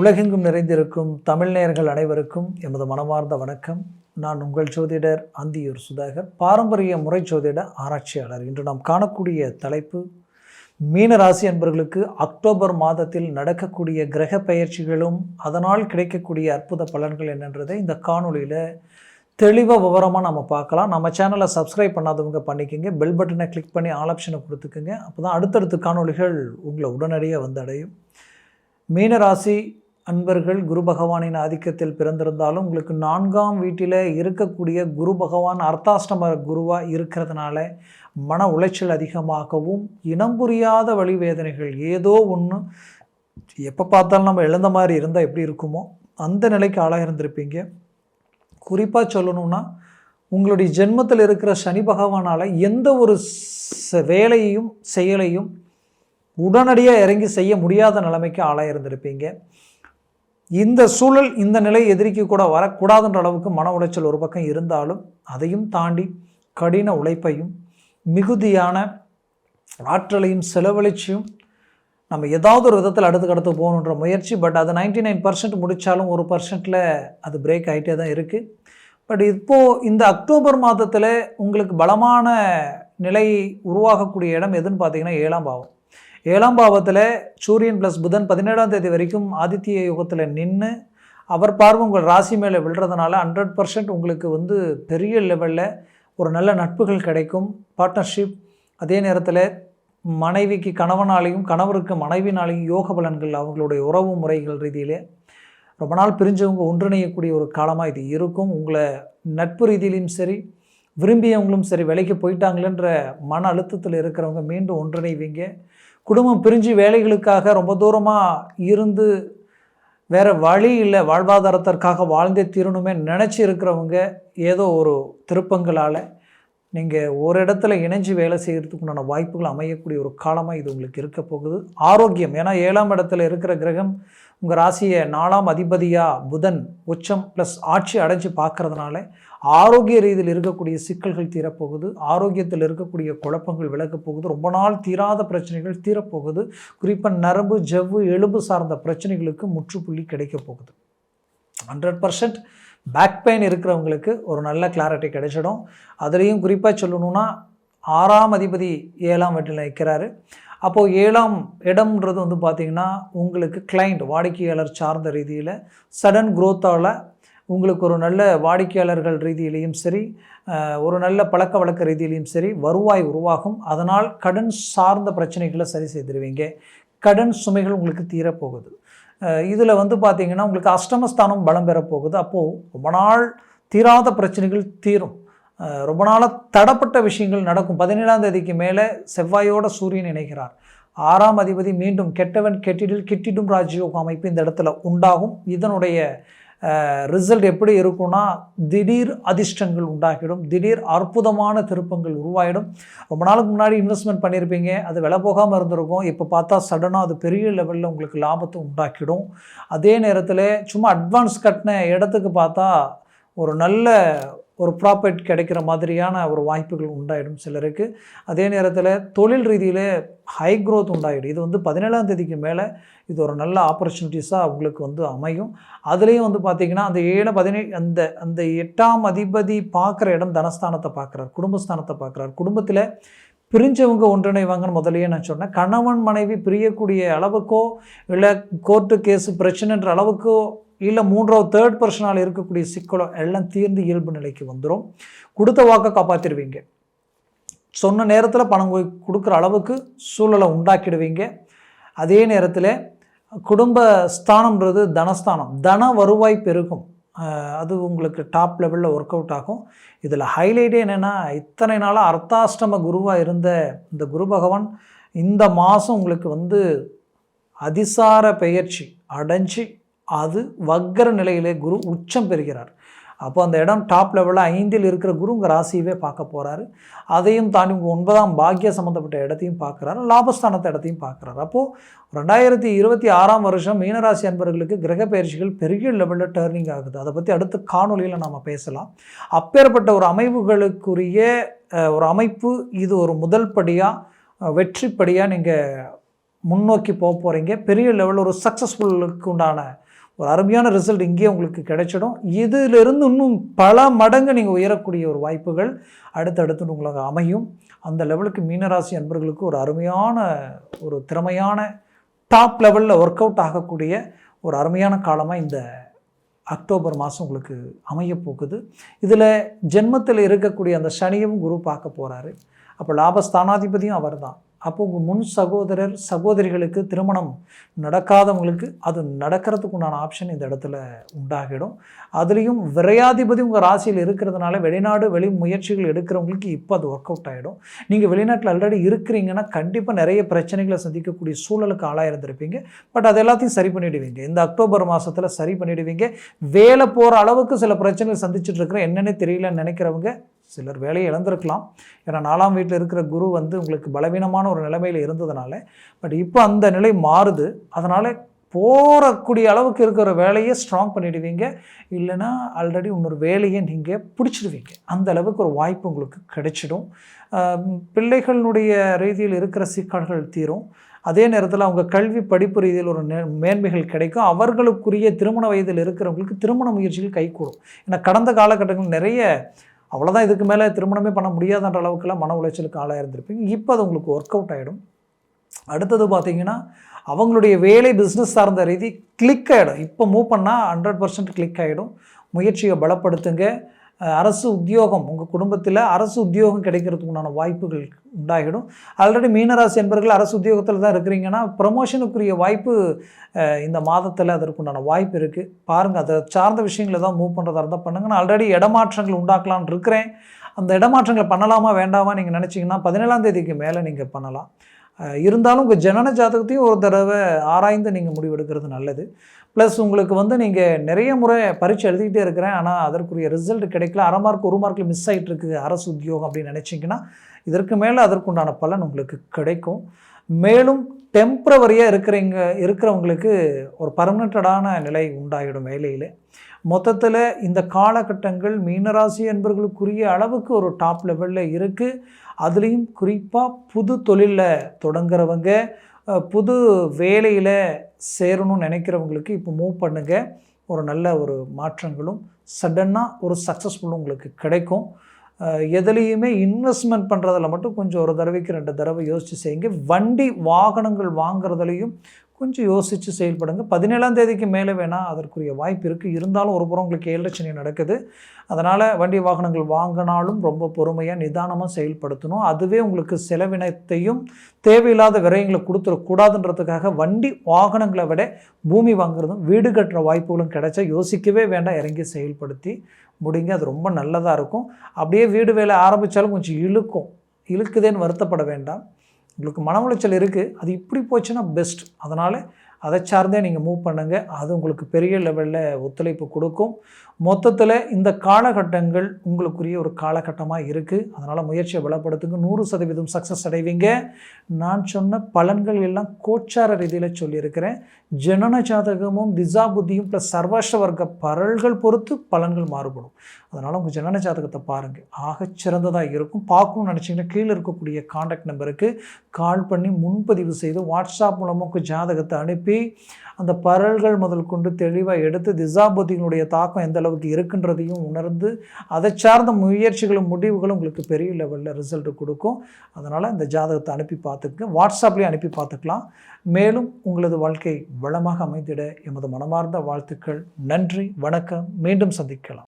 உலகெங்கும் நிறைந்திருக்கும் தமிழ்நேயர்கள் அனைவருக்கும் எமது மனமார்ந்த வணக்கம். நான் உங்கள் ஜோதிடர் அந்தியூர் சுதாகர் பாரம்பரிய முறை ஜோதிட ஆராய்ச்சியாளர். இன்று நாம் காணக்கூடிய தலைப்பு மீன ராசி அன்பர்களுக்கு அக்டோபர் மாதத்தில் நடக்கக்கூடிய கிரக பெயர்ச்சிகளும் அதனால் கிடைக்கக்கூடிய அற்புத பலன்கள் என்னன்றதை இந்த காணொலியில் தெளிவாக விவரமாக நம்ம பார்க்கலாம். நம்ம சேனலை சப்ஸ்கிரைப் பண்ணாதவங்க பண்ணிக்கோங்க. பெல் பட்டனை கிளிக் பண்ணி ஆல் ஆப்ஷனை கொடுத்துக்குங்க. அப்போ தான் அடுத்தடுத்த காணொளிகள் உங்களை உடனடியாக வந்தடையும். மீனராசி அன்பர்கள் குரு பகவானின் ஆதிக்கத்தில் பிறந்திருந்தாலும் உங்களுக்கு நான்காம் வீட்டில் இருக்கக்கூடிய குரு பகவான் அர்த்தாஷ்டம குருவாக இருக்கிறதுனால மன உளைச்சல் அதிகமாகவும் இனம் புரியாத வழி வேதனைகள் ஏதோ ஒன்று எப்போ பார்த்தாலும் நம்ம எழுந்த மாதிரி இருந்தால் எப்படி இருக்குமோ அந்த நிலைக்கு ஆளாக இருந்திருப்பீங்க குறிப்பாக சொல்லணும்னா உங்களுடைய ஜென்மத்தில் இருக்கிற சனி பகவானால் எந்த ஒரு ச- வேலையையும் செயலையும் உடனடியாக இறங்கி செய்ய முடியாத நிலைமைக்கு ஆளாக இருந்திருப்பீங்க இந்த சூழல் இந்த நிலை எதிரிக்கு கூட வரக்கூடாதுன்ற அளவுக்கு மன உளைச்சல் ஒரு பக்கம் இருந்தாலும் அதையும் தாண்டி கடின உழைப்பையும் மிகுதியான ஆற்றலையும் செலவழிச்சியும் நம்ம ஏதாவது ஒரு விதத்தில் அடுத்துக்கு அடுத்து போகணுன்ற முயற்சி. பட் அது 99% நைன் பர்சன்ட் முடித்தாலும் ஒரு பர்சன்ட்டில் அது பிரேக் ஆகிட்டே தான் இருக்குது பட் இப்போது இந்த அக்டோபர் மாதத்தில் உங்களுக்கு பலமான நிலை உருவாகக்கூடிய இடம் எதுன்னு பார்த்தீங்கன்னா ஏழாம் பாவம். ஏழாம் பாவத்தில் சூரியன் ப்ளஸ் புதன் பதினேழாம் தேதி வரைக்கும் ஆதித்ய யுகத்தில் நின்று அவர் பார்வை உங்கள் ராசி மேலே விழுறதுனால ஹண்ட்ரட் பர்சன்ட் உங்களுக்கு வந்து பெரிய லெவலில் ஒரு நல்ல நட்புகள் கிடைக்கும். பார்ட்னர்ஷிப் அதே நேரத்தில் மனைவிக்கு கணவனாலையும் கணவருக்கு மனைவினாலையும் யோக பலன்கள் அவங்களுடைய உறவு முறைகள் ரீதியிலே ரொம்ப நாள் பிரிஞ்சவங்க ஒன்றிணையக்கூடிய ஒரு காலமாக இது இருக்கும். உங்களை நட்பு ரீதியிலையும் சரி விரும்பியவங்களும் சரி விலைக்கு போயிட்டாங்களேன்ற மன அழுத்தத்தில் இருக்கிறவங்க மீண்டும் ஒன்றிணைவீங்க. குடும்பம் பிரிஞ்சு வேலைகளுக்காக ரொம்ப தூரமாக இருந்து வேறு வழி இல்லை வாழ்வாதாரத்திற்காக வாழ்ந்தே தீரணுமே நினச்சி இருக்கிறவங்க ஏதோ ஒரு திருப்பங்களால் நீங்கள் ஒரு இடத்துல இணைஞ்சு வேலை செய்கிறதுக்கு உண்டான வாய்ப்புகள் அமையக்கூடிய ஒரு காலமாக இது உங்களுக்கு இருக்க போகுது. ஆரோக்கியம் ஏன்னா ஏழாம் இடத்துல இருக்கிற கிரகம் உங்கள் ராசியை நாலாம் அதிபதியாக புதன் உச்சம் ப்ளஸ் ஆட்சி அடைஞ்சு பார்க்கறதுனால ஆரோக்கிய ரீதியில் இருக்கக்கூடிய சிக்கல்கள் தீரப்போகுது. ஆரோக்கியத்தில் இருக்கக்கூடிய குழப்பங்கள் விலகப் போகுது. ரொம்ப நாள் தீராத பிரச்சனைகள் தீரப்போகுது. குறிப்பாக நரம்பு ஜவ்வு எலும்பு சார்ந்த பிரச்சனைகளுக்கு முற்றுப்புள்ளி கிடைக்கப் போகுது. ஹண்ட்ரட் பர்சன்ட் பேக் பெயின் இருக்கிறவங்களுக்கு ஒரு நல்ல கிளாரிட்டி கிடைச்சிடும். அதுலேயும் குறிப்பாக சொல்லணும்னா ஆறாம் அதிபதி ஏழாம் வீட்டில் நிற்கிறாரு. அப்போது ஏழாம் இடம்ன்றது வந்து பார்த்திங்கன்னா உங்களுக்கு கிளைண்ட் வாடிக்கையாளர் சார்ந்த ரீதியில் சடன் குரோத்தால் உங்களுக்கு ஒரு நல்ல வாடிக்கையாளர்கள் ரீதியிலையும் சரி ஒரு நல்ல பழக்க வழக்க ரீதியிலையும் சரி வருவாய் உருவாகும். அதனால் கடன் சார்ந்த பிரச்சனைகளை சரி செய்திருவீங்க. கடன் சுமைகள் உங்களுக்கு தீரப்போகுது. இதில் வந்து பார்த்தீங்கன்னா உங்களுக்கு அஷ்டமஸ்தானம் பலம் பெறப்போகுது அப்போது ரொம்ப நாள் தீராத பிரச்சனைகள் தீரும். ரொம்ப நாளாக தடப்பட்ட விஷயங்கள் நடக்கும். பதினேழாம் தேதிக்கு மேலே செவ்வாயோட சூரியன் இணைகிறார். ஆறாம் அதிபதி மீண்டும் கெட்டவன் கெட்டிடில் கிட்டிடும் ராஜயோக அமைப்பு இந்த இடத்துல உண்டாகும். இதனுடைய ரிசல்ட் எப்படி இருக்கும்னா திடீர் அதிர்ஷ்டங்கள் உண்டாகிடும். திடீர் அற்புதமான திருப்பங்கள் உருவாயிடும். ரொம்ப நாளுக்கு முன்னாடி இன்வெஸ்ட்மெண்ட் பண்ணியிருப்பீங்க. அது விலை போகாமல் இருந்திருக்கும். இப்போ பார்த்தா சடனாக அது பெரிய லெவலில் உங்களுக்கு லாபத்தை உண்டாக்கிடும். அதே நேரத்தில் சும்மா அட்வான்ஸ் கட்டின இடத்துக்கு பார்த்தா ஒரு நல்ல ஒரு ப்ராஃபிட் கிடைக்கிற மாதிரியான ஒரு வாய்ப்புகள் உண்டாயிடும் சிலருக்கு. அதே நேரத்தில் தொழில் ரீதியில் ஹை க்ரோத் உண்டாயிடும். இது வந்து பதினேழாம் தேதிக்கு மேலே இது ஒரு நல்ல ஆப்பர்ச்சுனிட்டிஸாக உங்களுக்கு வந்து அமையும். அதுலேயும் வந்து பார்த்திங்கன்னா அந்த ஏழை பதினேழு அந்த அந்த எட்டாம் அதிபதி பார்க்குற இடம் தனஸ்தானத்தை பார்க்குறார் குடும்பஸ்தானத்தை பார்க்குறார். குடும்பத்தில் பிரிஞ்சவங்க ஒன்றிணைவாங்கன்னு முதல்லயே நான் சொன்னேன். கணவன் மனைவி பிரியக்கூடிய அளவுக்கோ இல்லை கோர்ட்டு கேஸு பிரச்சனைன்ற அளவுக்கோ இல்லை மூன்றாவது தேர்ட் பர்சனால் இருக்கக்கூடிய சிக்கலோ எல்லாம் தீர்ந்து இயல்பு நிலைக்கு வந்துடும் கொடுத்த வாக்கை காப்பாற்றிடுவீங்க சொன்ன நேரத்தில் பணம் கொடுக்குற அளவுக்கு சூழலை உண்டாக்கிடுவீங்க. அதே நேரத்தில் குடும்ப ஸ்தானம்ன்றது தனஸ்தானம். தன வருவாய் பெருகும். அது உங்களுக்கு டாப் லெவலில் ஒர்க் அவுட் ஆகும். இதில் ஹைலைட்டே என்னென்னா இத்தனை நாளாக அர்த்தாஷ்டம குருவாக இருந்த இந்த குரு பகவான் இந்த மாதம் உங்களுக்கு வந்து அதிசார பெயர்ச்சி அடைஞ்சி அது வக்கர நிலையிலே குரு உச்சம் பெறுகிறார். அப்போ அந்த இடம் டாப் லெவலில் ஐந்தில் இருக்கிற குரு உங்கள் ராசியவே பார்க்க போகிறாரு அதையும் தாண்டி உங்கள் ஒன்பதாம் பாக்கிய சம்மந்தப்பட்ட இடத்தையும் பார்க்குறாரு. லாபஸ்தானத்தை இடத்தையும் பார்க்குறாரு. அப்போது ரெண்டாயிரத்தி இருபத்தி ஆறாம் வருஷம் மீனராசி அன்பர்களுக்கு கிரக பயிற்சிகள் பெரிய லெவலில் டேர்னிங் ஆகுது. அதை பற்றி அடுத்த காணொளியில் நாம் பேசலாம். அப்பேற்பட்ட ஒரு அமைவுகளுக்குரிய ஒரு அமைப்பு இது ஒரு முதல் படியாக வெற்றிப்படியாக நீங்கள் முன்னோக்கி போக போகிறீங்க பெரிய லெவலில் ஒரு சக்ஸஸ்ஃபுல்லுக்கு உண்டான ஒரு அருமையான ரிசல்ட் இங்கேயே உங்களுக்கு கிடைச்சிடும். இதிலிருந்து இன்னும் பல மடங்கு நீங்கள் உயரக்கூடிய ஒரு வாய்ப்புகள் அடுத்தடுத்து உங்களுக்கு அமையும். அந்த லெவலுக்கு மீனராசி அன்பர்களுக்கு ஒரு அருமையான ஒரு திறமையான டாப் லெவலில் ஒர்க் அவுட் ஆகக்கூடிய ஒரு அருமையான காலமாக இந்த அக்டோபர் மாதம் உங்களுக்கு அமைய போகுது. இதில் ஜென்மத்தில் இருக்கக்கூடிய அந்த சனியும் குரு பார்க்க போகிறாரு அப்போ லாபஸ்தானாதிபதியும் அவர் தான் அப்போ உங்கள் முன் சகோதரர் சகோதரிகளுக்கு திருமணம் நடக்காதவங்களுக்கு அது நடக்கிறதுக்கு உண்டான ஆப்ஷன் இந்த இடத்துல உண்டாகிடும். அதுலேயும் விரையாதிபதி உங்கள் ராசியில் இருக்கிறதுனால வெளிநாடு வெளி முயற்சிகள் எடுக்கிறவங்களுக்கு இப்போ அது ஒர்க் அவுட் ஆகிடும் நீங்கள் வெளிநாட்டில் ஆல்ரெடி இருக்கிறீங்கன்னா கண்டிப்பாக நிறைய பிரச்சனைகளை சந்திக்கக்கூடிய சூழலுக்கு ஆளாயிருந்திருப்பீங்க. பட் அது எல்லாத்தையும் சரி பண்ணிவிடுவீங்க இந்த அக்டோபர் மாதத்தில் சரி பண்ணிவிடுவீங்க வேலை போகிற அளவுக்கு சில பிரச்சனைகள் சந்திச்சுட்டு இருக்கிற என்னென்ன தெரியலன்னு நினைக்கிறவங்க சிலர் வேலையை இழந்திருக்கலாம். ஏன்னா நாலாம் வீட்டில் இருக்கிற குரு வந்து உங்களுக்கு பலவீனமான ஒரு நிலைமையில் இருந்ததுனால பட் இப்போ அந்த நிலை மாறுது. அதனால் போகக்கூடிய அளவுக்கு இருக்கிற வேலையை ஸ்ட்ராங் பண்ணிடுவீங்க. இல்லைனா ஆல்ரெடி இன்னொரு வேலையை நீங்கள் பிடிச்சிடுவீங்க. அந்த அளவுக்கு ஒரு வாய்ப்பு உங்களுக்கு கிடைச்சிடும். பிள்ளைகளுடைய ரீதியில் இருக்கிற சிக்கல்கள் தீரும். அதே நேரத்தில் அவங்க கல்வி படிப்பு ரீதியில் ஒரு மேன்மைகள் கிடைக்கும். அவர்களுக்குரிய திருமண வயதில் இருக்கிறவங்களுக்கு திருமண முயற்சிகள் கைகூடும். ஏன்னா கடந்த காலகட்டங்கள் நிறைய அவ்வளோதான் இதுக்கு மேலே திருமணமே பண்ண முடியாதன்ற அளவுக்குலாம் மன உளைச்சலுக்கு ஆளாக இருந்திருப்பீங்க இப்போ அது உங்களுக்கு ஒர்க் அவுட் ஆகிடும் அடுத்தது பார்த்தீங்கன்னா அவங்களுடைய வேலை பிஸ்னஸ் சார்ந்த ரீதி கிளிக் ஆகிடும் இப்போ மூவ் பண்ணால் ஹண்ட்ரட் பர்சன்ட் கிளிக் ஆகிடும் முயற்சியை பலப்படுத்துங்க. அரசு உத்தியோகம் உங்கள் குடும்பத்தில் அரசு உத்தியோகம் கிடைக்கிறதுக்கு உண்டான வாய்ப்புகள் உண்டாகிடும். ஆல்ரெடி மீனராசி என்பர்கள் அரசு உத்தியோகத்தில் தான் இருக்கிறீங்கன்னா ப்ரமோஷனுக்குரிய வாய்ப்பு இந்த மாதத்தில் அதற்குண்டான வாய்ப்பு இருக்குது பாருங்கள் அதை சார்ந்த விஷயங்களை தான் மூவ் பண்ணுறதா இருந்தால் பண்ணுங்கள் நான் ஆல்ரெடி இடமாற்றங்கள் உண்டாக்கலான் இருக்கிறேன். அந்த இடமாற்றங்களை பண்ணலாமா வேண்டாமா நீங்கள் நினச்சிங்கன்னா பதினேழாம் தேதிக்கு மேலே நீங்கள் பண்ணலாம். இருந்தாலும் உங்கள் ஜனன ஜாதகத்தையும் ஒரு தடவை ஆராய்ந்து நீங்கள் முடிவெடுக்கிறது நல்லது. ப்ளஸ் உங்களுக்கு வந்து நீங்கள் நிறைய முறை பரீட்சை எழுதிக்கிட்டே இருக்கிறேன். ஆனால் அதற்குரிய ரிசல்ட் கிடைக்கல. அரை மார்க் ஒரு மார்க்கில் மிஸ் ஆகிட்டு இருக்குது அரசு உத்தியோகம் அப்படின்னு நினச்சிங்கன்னா இதற்கு மேலே அதற்குண்டான பலன் உங்களுக்கு கிடைக்கும். மேலும் டெம்ப்ரவரியாக இருக்கிறீங்க இருக்கிறவங்களுக்கு ஒரு பர்மனண்டடான நிலை உண்டாகிடும் வேலையில். மொத்தத்தில் இந்த காலகட்டங்கள் மீனராசி என்பர்களுக்குரிய அளவுக்கு ஒரு டாப் லெவலில் இருக்குது அதுலேயும் குறிப்பாக புது தொழிலில் தொடங்குறவங்க புது வேலையில் சேரணும்னு நினைக்கிறவங்களுக்கு இப்போ மூவ் பண்ணுங்கள் ஒரு நல்ல ஒரு மாற்றங்களும் சடன்னாக ஒரு சக்ஸஸ்ஃபுல்லும் உங்களுக்கு கிடைக்கும். எதுலேயுமே இன்வெஸ்ட்மெண்ட் பண்ணுறதில் மட்டும் கொஞ்சம் ஒரு தடவைக்கு ரெண்டு தடவை யோசித்து செய்யுங்க. வண்டி வாகனங்கள் வாங்குறதுலையும் கொஞ்சம் யோசித்து செயல்படுங்க. பதினேழாம் தேதிக்கு மேலே வேணால் அதற்குரிய வாய்ப்பு இருக்குது இருந்தாலும் ஒரு புறம் உங்களுக்கு ஏழரை நடக்குது. அதனால் வண்டி வாகனங்கள் வாங்கினாலும் ரொம்ப பொறுமையாக நிதானமாக செயல்படுத்தணும். அதுவே உங்களுக்கு செலவினத்தையும் தேவையில்லாத விரயங்களை கொடுத்துடக்கூடாதுன்றதுக்காக வண்டி வாகனங்களை விட பூமி வாங்குறதும் வீடு கட்டுற வாய்ப்புகளும் கிடைச்சா யோசிக்கவே வேண்டாம். இறங்கி செயல்படுத்தி முடிங்க. அது ரொம்ப நல்லதாக இருக்கும். அப்படியே வீடு வேலை ஆரம்பித்தாலும் கொஞ்சம் இழுக்கும். இழுக்குதேன்னு வருத்தப்பட வேண்டாம். உங்களுக்கு மன உளைச்சல் இருக்குது அது இப்படி போச்சுன்னா பெஸ்ட் அதனால் அதை சார்ந்தே நீங்கள் மூவ் பண்ணுங்கள் அது உங்களுக்கு பெரிய லெவலில் ஒத்துழைப்பு கொடுக்கும். மொத்தத்தில் இந்த காலகட்டங்கள் உங்களுக்குரிய ஒரு காலகட்டமாக இருக்குது அதனால் முயற்சியை பலப்படுத்துங்க. நூறு சதவீதம் சக்ஸஸ் அடைவீங்க. நான் சொன்ன பலன்கள் எல்லாம் கோச்சார ரீதியில் சொல்லியிருக்கிறேன். ஜனன ஜாதகமும் திசா புத்தியும் ப்ளஸ் சர்வாஷ்ட வர்க்க பரல்கள் பொறுத்து பலன்கள் மாறுபடும். அதனால் உங்கள் ஜனன ஜாதகத்தை பாருங்கள் ஆகச்சிறந்ததாக இருக்கும். பார்க்கணும்னு நினச்சிங்கன்னா கீழே இருக்கக்கூடிய காண்டாக்ட் நம்பருக்கு கால் பண்ணி முன்பதிவு செய்து வாட்ஸ்அப் மூலமாக ஜாதகத்தை அனுப்பி அந்த பரல்கள் முதல் கொண்டு தெளிவாக எடுத்து திசாபுத்திகளுடைய தாக்கம் எந்த அளவுக்கு இருக்குன்றதையும் உணர்ந்து அதை சார்ந்த முயற்சிகளும் முடிவுகளும் உங்களுக்கு பெரிய லெவலில் ரிசல்ட் கொடுக்கும். அதனால் இந்த ஜாதகத்தை அனுப்பி பார்த்துக்க வாட்ஸ்அப்லேயும் அனுப்பி பார்த்துக்கலாம். மேலும் உங்களது வாழ்க்கை வளமாக அமைந்திட எமது மனமார்ந்த வாழ்த்துக்கள். நன்றி வணக்கம். மீண்டும் சந்திக்கலாம்.